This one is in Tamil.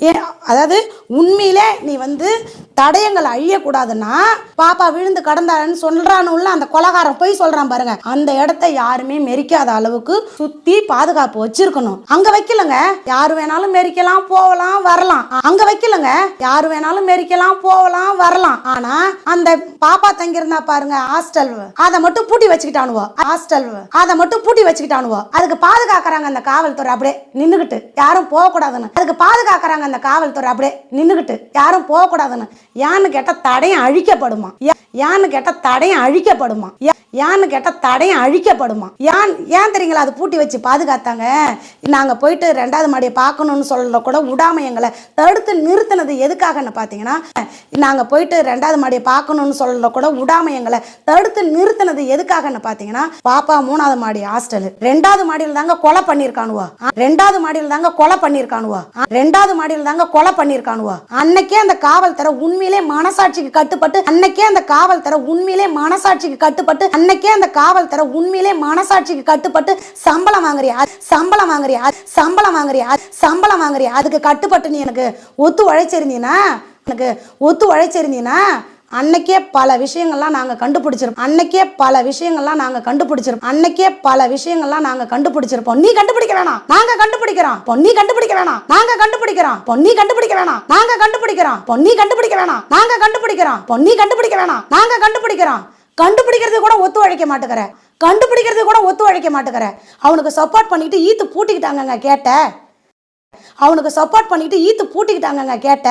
ஏன் அதாவது உண்மையில் நீ வந்து தடயங்கள் அழியக்கூடாதுன்னா பாப்பா விழுந்து கடந்தாருன்னு சொல்றானுள்ள அந்த கொலகாரம் போய் சொல்றான் பாருங்க. அந்த இடத்த யாருமே மெரிக்காத அளவுக்கு சுத்தி பாதுகாப்பு வச்சிருக்கணும். அங்க வைக்கலங்க. யாரு வேணாலும் மெரிக்கலாம் போகலாம் வரலாம். அங்க வைக்கலங்க. யாரு வேணாலும் மெரிக்கலாம் போகலாம் வரலாம். ஆனா அந்த பாப்பா தங்கியிருந்தா பாருங்க ஹாஸ்டல் அதை மட்டும் பூட்டி வச்சுக்கிட்டானுவோ. ஹாஸ்டல் அதை மட்டும் பூட்டி வச்சுக்கிட்டானுவோ. அதுக்கு பாதுகாக்கிறாங்க அந்த காவல்துறை அப்படியே நின்னுகிட்டு. யாரும் போகக்கூடாதுன்னு. அதுக்கு பாதுகாக்கிறாங்க அந்த காவல்துறை அப்படியே நின்னுகிட்டு. யாரும் போகக்கூடாதுன்னு. ஏன்னு கேட்டால் தடையும் அழிக்கப்படுமா? ஏ- ஏன்னு கேட்டா தடையும் அழிக்கப்படுமா? ஏன்னு கேட்டா தடையும் அழிக்கப்படுமா? ஏன் ஏன் தெரியுங்களா அது பூட்டி வச்சு பாதுகாத்தாங்க? நாங்க போயிட்டு ரெண்டாவது மாடியை பார்க்கணும்னு சொல்கிற கூட விடாம எங்களை தடுத்து நிறுத்தினது எதுக்காகன்னு பார்த்தீங்கன்னா நாங்க போயிட்டு ரெண்டாவது மாடியை பார்க்கணும்னு சொல்கிற கூட விடாம எங்களை தடுத்து நிறுத்தினது எதுக்காகன்னு பார்த்தீங்கன்னா பாப்பா மூணாவது மாடி ஹாஸ்டல். ரெண்டாவது மாடியில் தாங்க கொலை பண்ணியிருக்கானுவா ரெண்டாவது மாடியில் தாங்க கொலை பண்ணியிருக்கானுவா ரெண்டாவது மாடியில் தாங்க கொலை பண்ணியிருக்கானுவா அன்னைக்கே அந்த காவல்துறை உண்மையிலே மனசாட்சிக்கு கட்டுப்பட்டு அன்னைக்கே அந்த காவல்துறை உண்மையிலே மனசாட்சிக்கு கட்டுப்பட்டு அன்னைக்கே அந்த காவல்துறை உண்மையிலே மனசாட்சிக்கு கட்டுப்பட்டு சம்பளம் வாங்குறியா? சம்பளம் வாங்குறியா? சம்பளம் வாங்குறியா? சம்பளம் வாங்குறியா? அதுக்கு கட்டுப்பட்டு நீ எனக்கு ஒத்து உழைச்சிருந்தீனா? எனக்கு ஒத்து உழைச்சிருந்தீனா? அன்னைக்கே பல விஷயங்கள்லாம் நாங்கள் கண்டுபிடிச்சிருப்போம். அன்னைக்கே பல விஷயங்கள்லாம் நாங்கள் கண்டுபிடிச்சிருப்போம். அன்னைக்கே பல விஷயங்கள்லாம் நாங்கள் கண்டுபிடிச்சிருப்போம். நீ கண்டுபிடிக்க வேணாம். நாங்கள் கண்டுபிடிக்கிறோம். பொன்னி கண்டுபிடிக்க வேணாம். நாங்கள் கண்டுபிடிக்கிறோம். பொன்னி கண்டுபிடிக்க வேணாம். நாங்கள் கண்டுபிடிக்கிறோம். பொன்னி கண்டுபிடிக்க வேணாம். நாங்கள் கண்டுபிடிக்கிறோம். பொன்னி கண்டுபிடிக்க வேணாம். நாங்கள் கண்டுபிடிக்கிறோம். கண்டுபிடிக்கிறது கூட ஒத்து உழைக்க மாட்டேங்கிற கண்டுபிடிக்கிறது கூட ஒத்து உழைக்க மாட்டேங்கிற அவனுக்கு சப்போர்ட் பண்ணிட்டு ஈத்து பூட்டிக்கிட்டாங்கங்க கேட்ட. அவனுக்கு சப்போர்ட் பண்ணிட்டு ஈத்து பூட்டிக்கிட்டாங்கங்க கேட்ட.